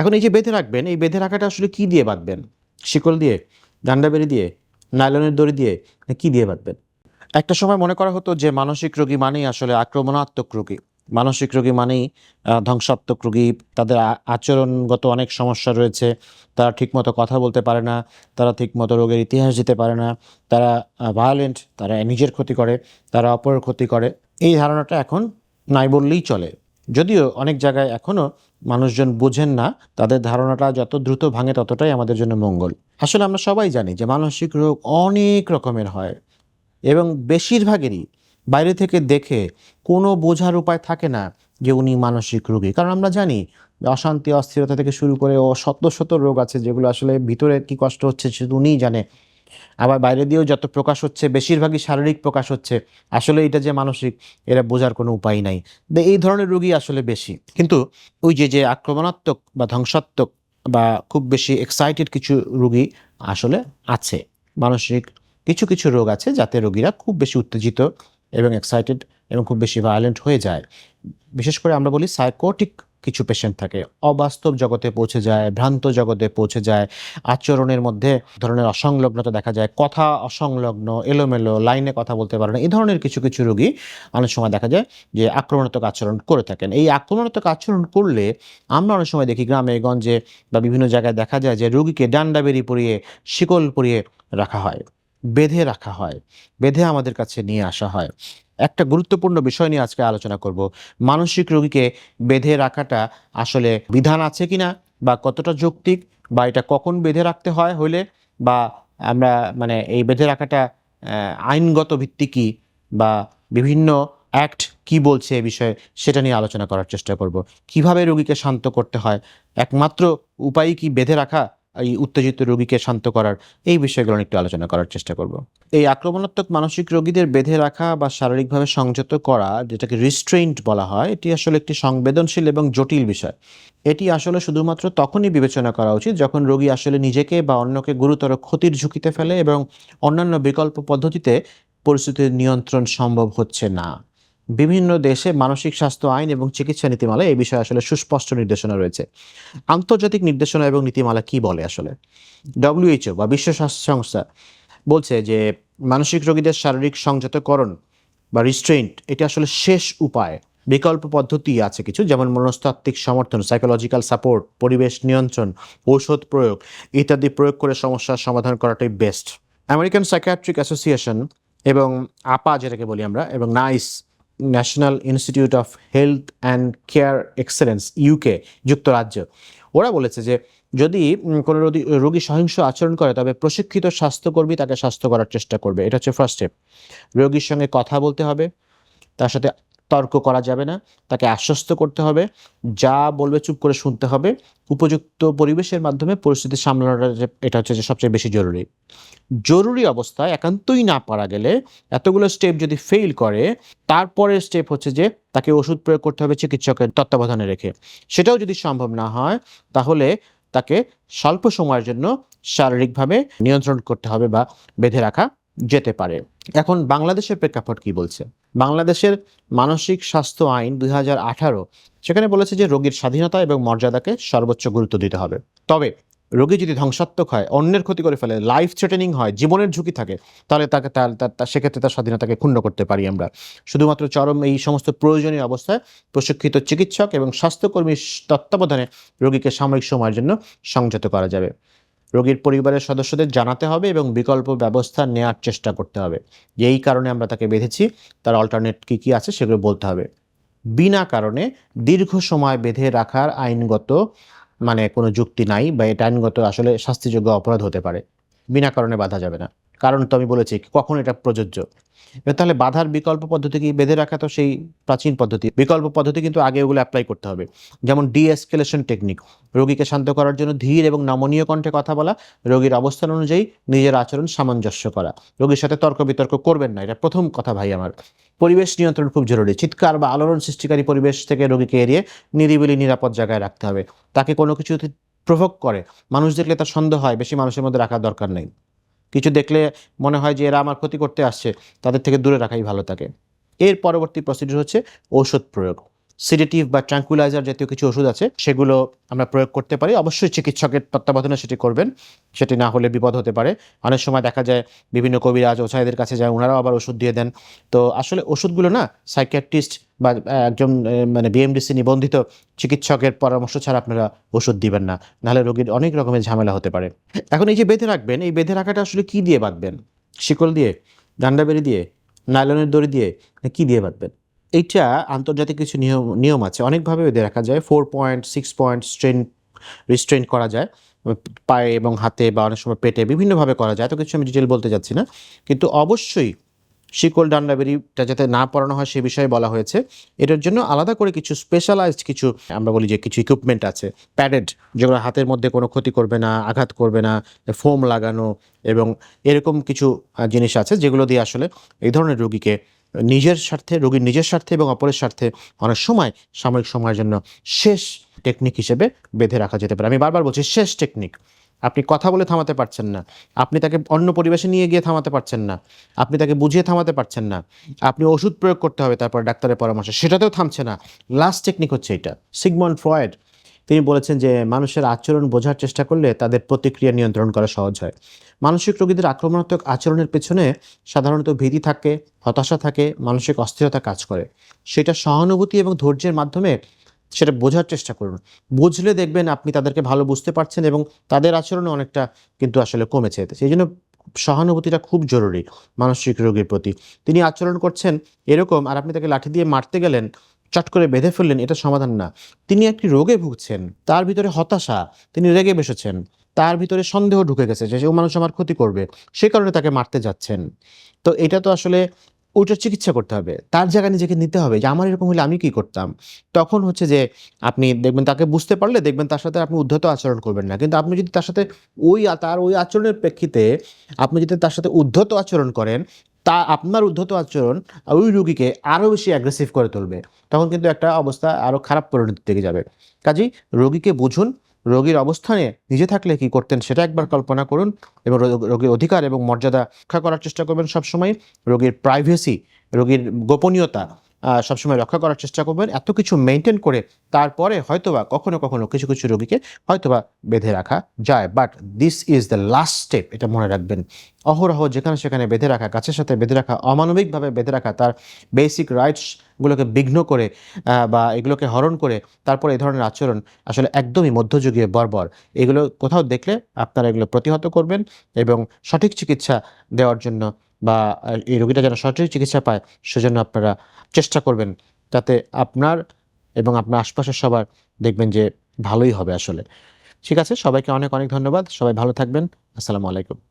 এখন এই যে বেঁধে রাখবেন, এই বেঁধে রাখাটা আসলে কি দিয়ে বাঁধবেন? শিকল দিয়ে, ডান্ডা বেরি দিয়ে, নাইলনের দড়ি দিয়ে, না কি দিয়ে বাঁধবেন? একটা সময় মনে করা হতো যে মানসিক রোগী মানেই আসলে আক্রমণাত্মক রোগী। মানসিক রোগী মানেই ধ্বংসাত্মক রোগী। তাদের আচরণগত অনেক সমস্যা রয়েছে। তারা ঠিকমতো কথা বলতে পারে না, তারা ঠিকমতো রোগের ইতিহাস দিতে পারে না। তারা ভায়োলেন্ট তারা নিজের ক্ষতি করে, তারা অপরের ক্ষতি করে। এই ধারণাটা এখন নাই বললেই চলে। যদিও অনেক জায়গায় এখনও মানুষজন বোঝেন না, তাদের ধারণাটা যত দ্রুত ভাঙে ততটাই আমাদের জন্য মঙ্গল। আসলে আমরা সবাই জানি যে মানসিক রোগ অনেক রকমের হয় এবং বেশিরভাগেরই বাইরে থেকে দেখে কোনো বোঝার উপায় থাকে না যে উনি মানসিক রোগী। কারণ আমরা জানি অশান্তি, অস্থিরতা থেকে শুরু করে ও শত শত রোগ আছে যেগুলো আসলে ভিতরে কি কষ্ট হচ্ছে শুধু উনিই জানে। আবার বাইরে দিয়েও যত প্রকাশ হচ্ছে, বেশিরভাগই শারীরিক প্রকাশ হচ্ছে, আসলে এটা যে মানসিক, এরা বোঝার কোনো উপায় নাই। এই ধরনের রোগী আসলে বেশি। কিন্তু ওই যে যে আক্রমণাত্মক বা ধ্বংসাত্মক বা খুব বেশি এক্সাইটেড কিছু রোগী আসলে আছে। মানসিক কিছু কিছু রোগ আছে যাতে রোগীরা খুব বেশি উত্তেজিত এবং এক্সাইটেড এবং খুব বেশি ভায়োলেন্ট হয়ে যায়। বিশেষ করে আমরা বলি সাইকোটিক কিছু পেশেন্ট থাকে। অবাস্তব জগতে পৌঁছে যায়, ভ্রান্ত জগতে পৌঁছে যায়, আচরণের মধ্যে ধরনের অসংলগ্নতা দেখা যায়, কথা অসংলগ্ন, এলোমেলো, লাইনে কথা বলতে পারে না, এই ধরনের কিছু কিছু রোগী অনেক সময় দেখা যায় যে আক্রমণাত্মক আচরণ করে থাকেন। এই আক্রমণাত্মক আচরণ করলে আমরা অনেক সময় দেখি গ্রামে, গঞ্জে বা বিভিন্ন জায়গায় দেখা যায় যে রোগীকে ডান্ডা বেরি পরিয়ে, শিকল পরিয়ে রাখা হয়, বেঁধে রাখা হয়, বেঁধে আমাদের কাছে নিয়ে আসা হয়। একটা গুরুত্বপূর্ণ বিষয় নিয়ে আজকে আলোচনা করব। মানসিক রোগীকে বেঁধে রাখাটা আসলে বিধান আছে কিনা বা কতটা যৌক্তিক বা এটা কখন বেঁধে রাখতে হয় হইলে বা আমরা মানে এই বেঁধে রাখাটা আইনগত ভিত্তি কি বা বিভিন্ন অ্যাক্ট কি বলছে এ বিষয়ে সেটা নিয়ে আলোচনা করার চেষ্টা করব। কীভাবে রোগীকে শান্ত করতে হয়? একমাত্র উপায় কি বেঁধে রাখা? এই উত্তেজিত রোগীকে শান্ত করার এই বিষয়গুলো একটু আলোচনা করার চেষ্টা করব। এই আক্রমণাত্মক মানসিক রোগীদের বেঁধে রাখা বা শারীরিকভাবে সংযত করা, যেটাকে রিস্ট্রেইন্ট বলা হয়, এটি আসলে একটি সংবেদনশীল এবং জটিল বিষয়। এটি আসলে শুধুমাত্র তখনই বিবেচনা করা উচিত যখন রোগী আসলে নিজেকে বা অন্যকে গুরুতর ক্ষতির ঝুঁকিতে ফেলে এবং অন্যান্য বিকল্প পদ্ধতিতে পরিস্থিতির নিয়ন্ত্রণ সম্ভব হচ্ছে না। বিভিন্ন দেশে মানসিক স্বাস্থ্য আইন এবং চিকিৎসা নীতিমালায় এই বিষয়ে আসলে সুস্পষ্ট নির্দেশনা রয়েছে। আন্তর্জাতিক নির্দেশনা এবং নীতিমালা কি বলে আসলে? ডব্লিউএইচও বা বিশ্ব স্বাস্থ্য সংস্থা বলছে যে মানসিক রোগীদের শারীরিক সংযতকরণ বা রিস্ট্রেন্ট এটা আসলে শেষ উপায়। বিকল্প পদ্ধতি আছে কিছু, যেমন মনস্তাত্ত্বিক সমর্থন সাইকোলজিক্যাল সাপোর্ট পরিবেশ নিয়ন্ত্রণ, ঔষধ প্রয়োগ ইত্যাদি প্রয়োগ করে সমস্যার সমাধান করাটাই বেস্ট আমেরিকান সাইকিয়াট্রিক অ্যাসোসিয়েশন এবং আপা যেটাকে বলি আমরা, এবং NICE national institute of health and care excellence UK যুক্তরাজ্য। ওরা বলেছে যে, যদি কোনো রোগী সহিংস আচরণ করে, তবে প্রশিক্ষিত স্বাস্থ্যকর্মী তাকে স্বাস্থ্য করার চেষ্টা করবে। এটা হচ্ছে ফার্স্ট স্টেপ রোগীর সঙ্গে কথা বলতে হবে, তার সাথে তর্ক করা যাবে না। তাকে আশ্বস্ত করতে হবে। যা বলবে চুপ করে শুনতে হবে। উপযুক্ত পরিবেশের মাধ্যমে পরিস্থিতি সামলানোটা এটা হচ্ছে যে সবচেয়ে বেশি জরুরি। জরুরি অবস্থায় একান্তই না পারা গেলে এতগুলো স্টেপ যদি ফেল করে, তারপরের স্টেপ হচ্ছে যে তাকে ওষুধ প্রয়োগ করতে হবে চিকিৎসকের তত্ত্বাবধানে রেখে। সেটাও যদি সম্ভব না হয়, তাহলে তাকে স্বল্প সময়ের জন্য শারীরিকভাবে নিয়ন্ত্রণ করতে হবে বা বেঁধে রাখা যেতে পারে। এখন বাংলাদেশের প্রেক্ষাপট কি বলছে? বাংলাদেশের মানসিক স্বাস্থ্য আইন দু হাজার আঠারো সেখানে বলেছে যে রোগীর স্বাধীনতা এবং মর্যাদাকে সর্বোচ্চ গুরুত্ব দিতে হবে। তবে রোগী যদি ধ্বংসাত্মক হয়, অন্যের ক্ষতি করে ফেলে লাইফ থ্রেটেনিং হয়, জীবনের ঝুঁকি থাকে, তাহলে তাকে তার, তার- তার- সেক্ষেত্রে তার স্বাধীনতাকে ক্ষুণ্ণ করতে পারি আমরা। শুধুমাত্র চরম এই সমস্ত প্রয়োজনীয় অবস্থায় প্রশিক্ষিত চিকিৎসক এবং স্বাস্থ্যকর্মীর তত্ত্বাবধানে রোগীকে সাময়িক সময়ের জন্য সংযত করা যাবে। রোগীর পরিবারের সদস্যদের জানাতে হবে এবং বিকল্প ব্যবস্থা নেওয়ার চেষ্টা করতে হবে। যে এই কারণে আমরা তাকে বেঁধেছি, তার অল্টারনেট কী কী আছে সেগুলো বলতে হবে। বিনা কারণে দীর্ঘ সময় বেঁধে রাখার আইনগত মানে কোনো যুক্তি নাই বা এটা আইনগত আসলে শাস্তিযোগ্য অপরাধ হতে পারে। বিনা কারণে বাধা যাবে না। কারণ তো আমি বলেছি, কখন এটা প্রযোজ্য। তাহলে বাধার বিকল্প পদ্ধতি কি বেঁধে রাখা তো সেই প্রাচীন পদ্ধতি? বিকল্প পদ্ধতি কিন্তু আগে ওগুলো অ্যাপ্লাই করতে হবে। যেমন ডিএসকেলেশন টেকনিক রোগীকে শান্ত করার জন্য ধীর এবং নমনীয় কণ্ঠে কথা বলা, রোগীর অবস্থান অনুযায়ী নিজের আচরণ সামঞ্জস্য করা। রোগীর সাথে তর্ক বিতর্ক করবেন না, এটা প্রথম কথা ভাই আমার। পরিবেশ নিয়ন্ত্রণ খুব জরুরি, চিৎকার বা আলোড়ন সৃষ্টিকারী পরিবেশ থেকে রোগীকে এড়িয়ে নিরিবিলি, নিরাপদ জায়গায় রাখতে হবে। তাকে কোনো কিছু প্রভোগ করে, মানুষ দেখলে তার সন্দেহ হয়, বেশি মানুষের মধ্যে রাখার দরকার নেই। কিছু দেখলে মনে হয় যে এরা আমার ক্ষতি করতে আসছে, তাদের থেকে দূরে রাখাই ভালো থাকে এর পরবর্তী প্রসিডিউর হচ্ছে ঔষধ প্রয়োগ। সিডেটিভ বা ট্রাঙ্কুলাইজার জাতীয় কিছু ওষুধ আছে, সেগুলো আমরা প্রয়োগ করতে পারি। অবশ্যই চিকিৎসকের তত্ত্বাবধানে সেটি করবেন। সেটি না হলে বিপদ হতে পারে। অনেক সময় দেখা যায় বিভিন্ন কবিরাজ ওঝাইদের কাছে যায় ওনারাও আবার ওষুধ দিয়ে দেন। তো আসলে ওষুধগুলো না সাইকিয়াট্রিস্ট বা একজন মানে বিএমডিসি নিবন্ধিত চিকিৎসকের পরামর্শ ছাড়া আপনারা ওষুধ দিবেন না। নাহলে রোগীর অনেক রকমের ঝামেলা হতে পারে। এখন এই যে বেঁধে রাখবেন, এই বেঁধে রাখাটা আসলে কি দিয়ে বাঁধবেন? শিকল দিয়ে, ডান্ডা বেরি দিয়ে, নাইলনের দড়ি দিয়ে কি দিয়ে বাঁধবেন? এইটা আন্তর্জাতিক কিছু নিয়ম নিয়ম আছে। অনেকভাবে বেঁধে রাখা যায়। Four point six point strain restrain করা যায়। পায়ে এবং হাতে বা অনেক সময় পেটে বিভিন্নভাবে করা যায়। এত কিছু আমি ডিটেল বলতে যাচ্ছি না। কিন্তু অবশ্যই শিকল ডান্ডা বেরিটা যাতে না পড়ানো হয় সে বিষয়ে বলা হয়েছে। এটার জন্য আলাদা করে কিছু স্পেশালাইজড কিছু আমরা বলি যে কিছু ইকুইপমেন্ট আছে। প্যাডেড যেগুলো হাতের মধ্যে কোনো ক্ষতি করবে না, আঘাত করবে না ফোম লাগানো এবং এরকম কিছু জিনিস আছে যেগুলো দিয়ে আসলে এই ধরনের রোগীকে নিজের স্বার্থে, রোগীর নিজের স্বার্থে এবং অপরের স্বার্থে অনেক সময় সাময়িক সময়ের জন্য শেষ টেকনিক হিসেবে বেঁধে রাখা যেতে পারে। আমি বারবার বলছি শেষ টেকনিক আপনি কথা বলে থামাতে পারছেন না। আপনি তাকে অন্য পরিবেশে নিয়ে গিয়ে থামাতে পারছেন না। আপনি তাকে বুঝিয়ে থামাতে পারছেন না। আপনি ওষুধ প্রয়োগ করতে হবে, তারপর ডাক্তারের পরামর্শ। সেটাতেও থামছে না। লাস্ট টেকনিক হচ্ছে এটা। সিগমন্ড ফ্রয়েড তিনি বলেছেন যে মানুষের আচরণ বোঝার চেষ্টা করলে তাদের প্রতিক্রিয়া নিয়ন্ত্রণ করা সহজ হয়। মানসিক রোগীদের আক্রমণাত্মক আচরণের পেছনে সাধারণত ভীতি থাকে, হতাশা থাকে, মানসিক অস্থিরতা কাজ করে। সেটা সহানুভূতি এবং ধৈর্যের মাধ্যমে সেটা বোঝার চেষ্টা করুন। বুঝলে দেখবেন আপনি তাদেরকে ভালো বুঝতে পারছেন এবং তাদের আচরণে অনেকটা কিন্তু আসলে কমেছে। সেই জন্য সহানুভূতিটা খুব জরুরি মানসিক রোগীর প্রতি। তিনি আচরণ করছেন এরকম আর আপনি তাকে লাঠি দিয়ে মারতে গেলেন চট করে বেঁধে ফেললেন, এটা সমাধান না। তিনি একটি রোগে ভুগছেন, তার ভিতরে হতাশা, তিনি রেগে বসেছেন, তার ভিতরে সন্দেহ ঢুকে গেছে যে ও মানুষ আমার ক্ষতি করবে, সে কারণে তাকে মারতে যাচ্ছেন। তো এটা তো আসলে ওইটার চিকিৎসা করতে হবে। তার জায়গায় নিজেকে নিতে হবে যে আমার এরকম হলে আমি কি করতাম? তখন হচ্ছে যে আপনি দেখবেন তাকে বুঝতে পারলে দেখবেন তার সাথে আপনি উদ্ধত আচরণ করবেন না। কিন্তু আপনি যদি তার সাথে ওই তার ওই আচরণের প্রেক্ষিতে আপনি যদি তার সাথে উদ্ধত আচরণ করেন তা আপনার উদ্ধত আচরণ ওই রুগীকে আরও বেশি অ্যাগ্রেসিভ করে তুলবে। তখন কিন্তু একটা অবস্থা আরও খারাপ পরিণতির দিকে যাবে। কাজেই রোগীকে বুঝুন, রোগীর অবস্থানে নিজে থাকলে কি করতেন সেটা একবার কল্পনা করুন এবং রোগীর অধিকার এবং মর্যাদা রক্ষা করার চেষ্টা করবেন সবসময়। রোগীর প্রাইভেসি রোগীর গোপনীয়তা সবসময় রক্ষা করার চেষ্টা করবেন, এত কিছু মেনটেন করে তারপরে হয়তোবা কখনো কখনো কিছু কিছু রোগীকে হয়তোবা বেঁধে রাখা যায়। But this is the last step এটা মনে রাখবেন। অহরহ যেখানে সেখানে বেঁধে রাখা, গাছের সাথে বেঁধে রাখা, অমানবিকভাবে বেঁধে রাখা, তার বেসিক রাইটসগুলোকে বিঘ্ন করে বা এগুলোকে হরণ করে, তারপর এই ধরনের আচরণ আসলে একদমই মধ্যযুগীয় বর্বর। এগুলো কোথাও দেখলে আপনারা এগুলো প্রতিহত করবেন এবং সঠিক চিকিৎসা দেওয়ার জন্য বা এই রোগীটা যেন সঠিক চিকিৎসা পায়, সেজন্য আপনারা চেষ্টা করবেন যাতে আপনার এবং আপনার আশপাশের সবার দেখবেন যে ভালোই হবে আসলে। ঠিক আছে, সবাইকে অনেক অনেক ধন্যবাদ, সবাই ভালো থাকবেন, আসসালামু আলাইকুম।